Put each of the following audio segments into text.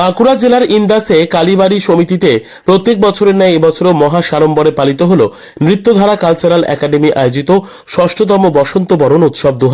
বাঁকুড়া জেলার ইন্দাসে কালীবাড়ি সমিতিতে প্রত্যেক বছরের ন্যায় এবছরও মহা সাড়ম্বরে পালিত হল নৃত্যধারা কালচারাল একাডেমি আয়োজিত ষষ্ঠতম বসন্ত বরণ উৎসব দু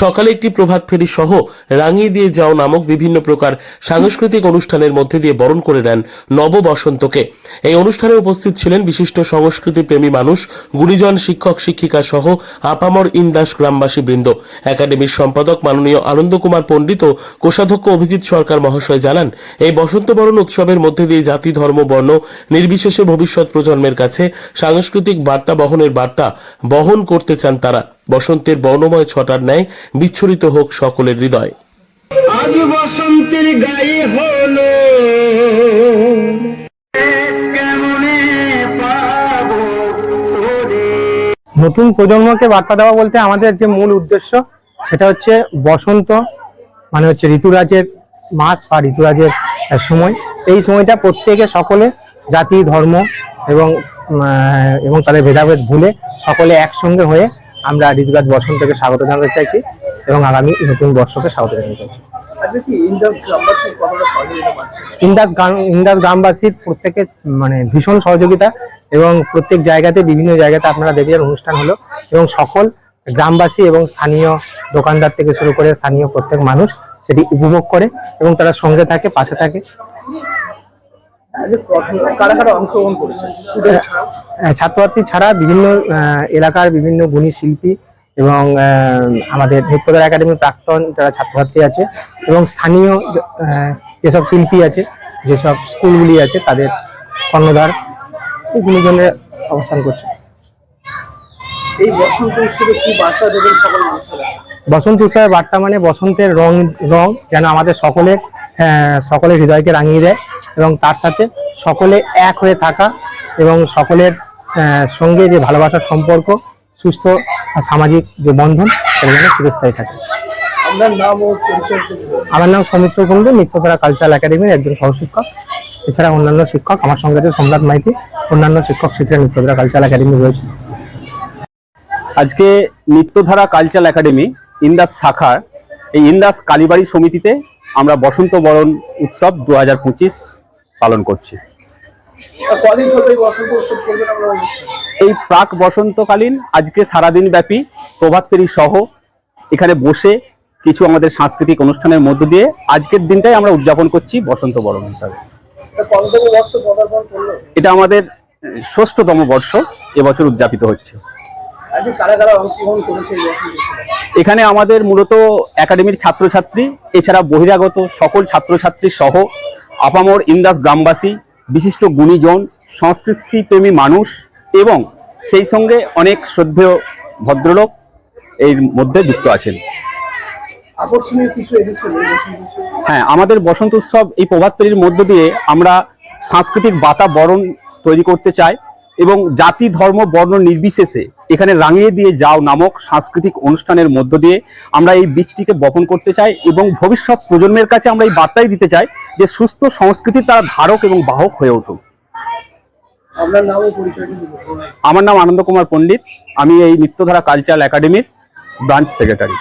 সকালে একটি প্রভাত ফেরি সহ রাঙিয়ে দিয়ে যাও নামক বিভিন্ন প্রকার সাংস্কৃতিক অনুষ্ঠানের মধ্যে দিয়ে বরণ করে নেন নব বসন্তকে এই অনুষ্ঠানে উপস্থিত ছিলেন বিশিষ্ট সংস্কৃতি প্রেমী মানুষ, গুণীজন শিক্ষক, শিক্ষিকা সহ আপামর ইন্দাস গ্রামবাসী বৃন্দ একাডেমির সম্পাদক মাননীয় আনন্দ কুমার পণ্ডিত ও কোষাধ্যক্ষ অভিজিৎ সরকার মহাশয় জানান এই বসন্ত বরণ উৎসবের মধ্যে দিয়ে জাতি ধর্ম বর্ণ নির্বিশেষে ভবিষ্যৎ প্রজন্মের কাছে সাংস্কৃতিক বার্তা বহনের বার্তা বহন করতে চান তারা। বসন্তের বর্ণময় ছটার ন্যায় বিচ্ছুরিত হোক সকলের হৃদয়। আজ বসন্তের গায়ে হলো। কেমনে পাবো তোরে নতুন প্রজন্মকে বার্তা দেওয়া বলতে আমাদের যে মূল উদ্দেশ্য সেটা হচ্ছে বসন্ত মানে হচ্ছে ঋতুরাজের মাস বা ঋতুরাজের সময়। এই সময়টা প্রত্যেকে সকলে জাতি ধর্ম এবং এবং তাদের ভেদাভেদ ভুলে সকলে একসঙ্গে হয়ে আমরা ঋতুরাজ বসন্তকে স্বাগত জানাতে চাইছি এবং আগামী নতুন বর্ষকে স্বাগত জানাতে চাইছি। পাচ্ছে? ইন্দাস গ্রাম ইন্দাস গ্রামবাসীর প্রত্যেকে মানে ভীষণ সহযোগিতা এবং প্রত্যেক জায়গাতে বিভিন্ন জায়গাতে আপনারা দেখলেন অনুষ্ঠান হলো এবং সকল গ্রামবাসী এবং স্থানীয় দোকানদার থেকে শুরু করে স্থানীয় প্রত্যেক মানুষ সেটি উপভোগ করে এবং তারা সঙ্গে থাকে পাশে থাকে। ছাত্রছাত্রী ছাড়া বিভিন্ন এলাকার বিভিন্ন গুণী শিল্পী এবং আমাদের নৃত্যদার একাডেমির প্রাক্তন যারা ছাত্রছাত্রী আছে এবং স্থানীয় যেসব শিল্পী আছে যেসব স্কুলগুলি আছে তাদের কর্ণধার এগুলি জন্য অবস্থান করছে এই বসন্ত উৎসবে কি বার্তা দেবেন সকল মানুষের? বসন্ত উৎসবের বার্তা মানে বসন্তের রং রং যেন আমাদের সকলের আহ, সকলের হৃদয়কে রাঙিয়ে দেয় এবং তার সাথে সকলে এক হয়ে থাকা এবং সকলের সঙ্গে যে ভালোবাসার সম্পর্ক সুস্থ আর সামাজিক যে বন্ধন সেটা যেন চিরস্থায়ী থাকে। আমার নাম সৌমিত্র কুণ্ডু নৃত্যধারা কালচারাল একাডেমির একজন সহশিক্ষক। এছাড়া অন্যান্য শিক্ষক আমার সঙ্গে আছে সম্রাট মাইতি অন্যান্য শিক্ষক শিক্ষিকা নৃত্যধারা কালচারাল একাডেমি রয়েছে। আজকে নিত্যধারা কালচারাল একাডেমি ইন্দাস শাখার এই ইন্দাস কালীবাড়ি সমিতিতে আমরা বসন্ত বরণ উৎসব দু হাজার পঁচিশ পালন করছি। এই প্রাক বসন্তকালীন আজকে সারাদিন ব্যাপী প্রভাত ফেরি সহ এখানে বসে কিছু আমাদের সাংস্কৃতিক অনুষ্ঠানের মধ্য দিয়ে আজকের দিনটাই আমরা উদযাপন করছি বসন্ত বরণ হিসাবে। এটা আমাদের ষষ্ঠতম বর্ষ এবছর উদযাপিত হচ্ছে। এখানে আমাদের মূলত একাডেমির ছাত্রছাত্রী এছাড়া বহিরাগত সকল ছাত্রছাত্রী সহ আপামর ইন্দাস গ্রামবাসী বিশিষ্ট গুণীজন সংস্কৃতি প্রেমী মানুষ এবং সেই সঙ্গে অনেক শ্রদ্ধেয় ভদ্রলোক এর মধ্যে যুক্ত আছেন। আকর্ষণীয় কিছু হ্যাঁ আমাদের বসন্ত উৎসব এই প্রভাত ফেরির মধ্য দিয়ে আমরা সাংস্কৃতিক বাতাবরণ তৈরি করতে চাই। এবং জাতি ধর্ম বর্ণ নির্বিশেষে এখানে রাঙিয়ে দিয়ে যাও নামক সাংস্কৃতিক অনুষ্ঠানের মধ্য দিয়ে আমরা এই বীজটিকে বপন করতে চাই এবং ভবিষ্যৎ প্রজন্মের কাছে আমরা এই বার্তাই দিতে চাই যে সুস্থ সংস্কৃতি তারা ধারক এবং বাহক হয়ে উঠুক। আমার নাম আনন্দ কুমার পণ্ডিত। আমি এই নিত্যধারা কালচারাল একাডেমির ব্রাঞ্চ সেক্রেটারি।